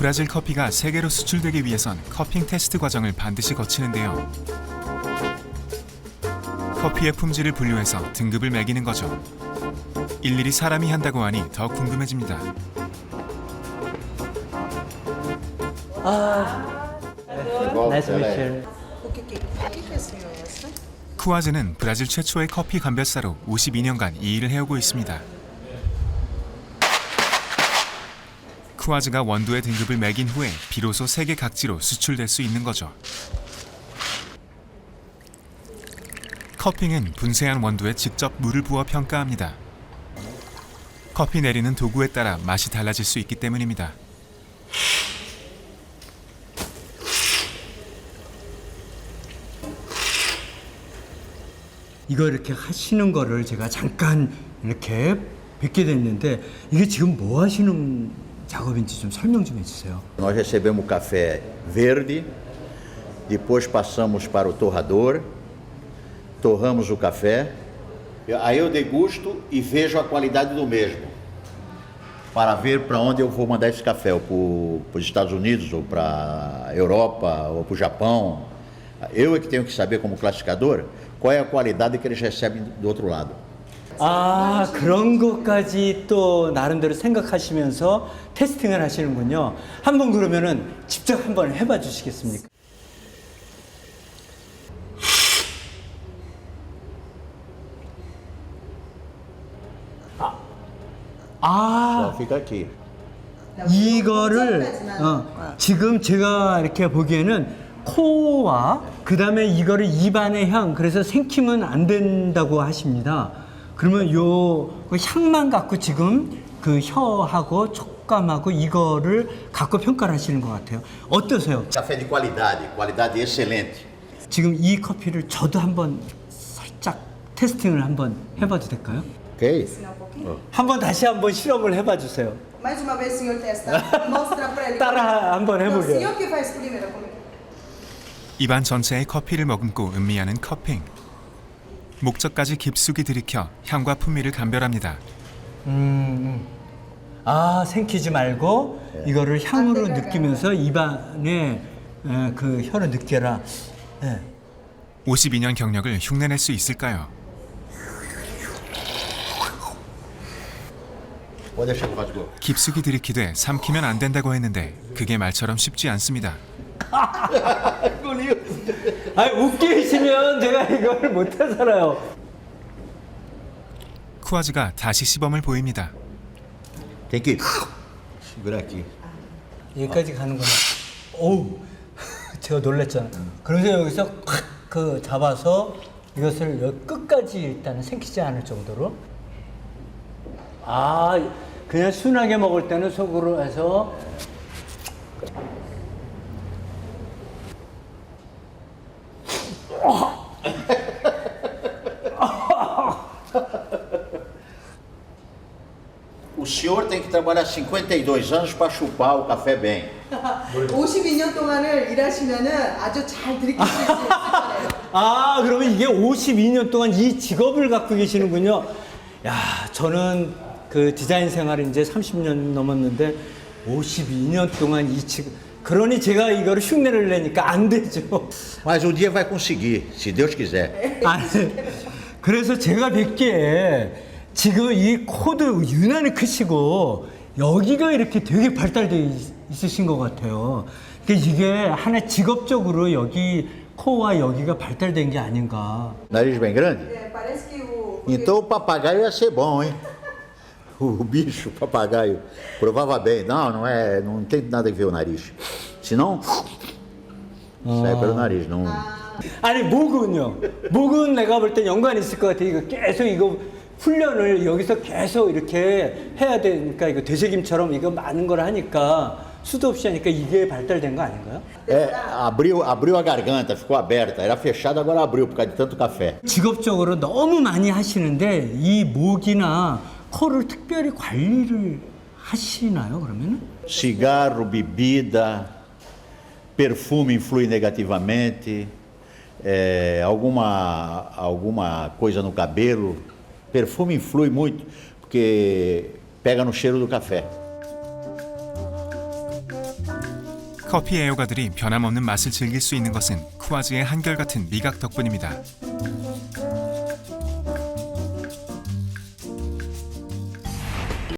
브라질 커피가 세계로 수출되기 위해선 커핑 테스트 과정을 반드시 거치는데요. 커피의 품질을 분류해서 등급을 매기는 거죠. 일일이 사람이 한다고 하니 더 궁금해집니다. Nice to meet you. Essa? 쿠아즈는 브라질 최초의 커피 감별사로 52년간 이 일을 해오고 있습니다. 쿠아즈가 원두의 등급을 매긴 후에 비로소 세계 각지로 수출될 수 있는 거죠. 커핑은 분쇄한 원두에 직접 물을 부어 평가합니다. 커피 내리는 도구에 따라 맛이 달라질 수 있기 때문입니다. 이거 이렇게 하시는 거를 제가 잠깐 이렇게 뵙게 됐는데 이게 지금 뭐 하시는 작업인지 좀 설명 좀 해주세요. Nós recebemos o café verde, depois passamos para o torrador, torramos o café, aí eu degusto e vejo a qualidade do mesmo, para ver para onde eu vou mandar esse café, ou para os Estados Unidos, ou para a Europa, ou para o Japão. Eu é que tenho que saber como classificador qual é a qualidade que eles recebem do outro lado. 아 그런 것까지 또 나름대로 생각하시면서 테스팅을 하시는군요. 한번 그러면은 직접 한번 해봐 주시겠습니까? 아, fica aqui. 이거를 어, 지금 제가 이렇게 보기에는 코와 그 다음에 이거를 입안의 향 그래서 생키면 안 된다고 하십니다. 그러면 요그 향만 갖고 지금 그 혀하고 촉감하고 이거를 갖고 평가를 하시는 것 같아요. 어떠세요? Café de qualidade, qualidade excelente. 지금 이 커피를 저도 한번 살짝 테스팅을 한번 해봐도 될까요? Ok? Um? 한번 다시 한번 실험을 해봐 주세요. Mais uma vez, senhor testa. Mostra pra ele. 따라 한번 Não, o 해보게요. senhor que faz primeiro. Como é que 입안 전체에 커피를 머금고 음미하는 커핑. 목적까지 깊숙이 들이켜 향과 풍미를 감별합니다. 아 생기지 말고 이거를 향으로 느끼면서 입안에 에, 그 혀를 느껴라. 예. 52년 경력을 흉내낼 수 있을까요? 깊숙이 들이키되 삼키면 안 된다고 했는데 그게 말처럼 쉽지 않습니다. 아니 웃기시면 제가 이걸 못 하잖아요. 쿠아즈가 다시 시범을 보입니다. Segurar aqui. 여기까지 가는 거야. 어우, 제가 놀랬잖아. 그래서 여기서 콱 그 잡아서 이것을 여기 끝까지 일단은 생기지 않을 정도로. 아, 그냥 순하게 먹을 때는 속으로 해서 O senhor tem que trabalhar 52 anos para chupar o café bem. 52년 동안을 일하시면은 아주 잘 들이킬 수 있을 거예요. 아, 그러면 이게 52년 동안 이 직업을 갖고 계시는군요. 야, 저는 그 디자인 생활을 이제 30년 넘었는데 52년 동안 이 직업. 그러니 제가 이거를 흉내를 내니까 안 되죠. Mas um dia vai conseguir, se Deus quiser. 아니, 그래서 제가 뵙기에 지금 이 코드 유난히 크시고 여기가 이렇게 되게 발달돼 있- 있으신 것 같아요. 그러니까 이게 하나 직업적으로 여기 코와 여기가 발달된 게 아닌가. Nariz bem grande? É, parece que o. Então o papagaio ia ser bom, hein? O bicho, o papagaio, provava bem. Não, não é, não tem nada a ver o nariz. Senão, sai pelo nariz, não. 아니 목은요. 목은 내가 볼 땐 연관이 있을 것 같아. 이거 계속 이거 훈련을 여기서 계속 이렇게 해야 되니까 이거 되새김처럼 이거 많은 걸 하니까 수도 없이 하니까 이게 발달된 거 아닌가요? É, abriu, abriu a garganta, ficou aberta. Era fechada, agora abriu por causa de tanto café. 직업적으로 너무 많이 하시는데 이 목이나 코를 특별히 관리를 하시나요? 그러면은? Cigarro, bebida, perfume influi negativamente, é, alguma, alguma coisa no cabelo. Perfume influi muito, porque pega no cheiro do café. 커피 애호가들이 변함없는 맛을 즐길 수 있는 것은 쿠아즈의 한결같은 미각 덕분입니다.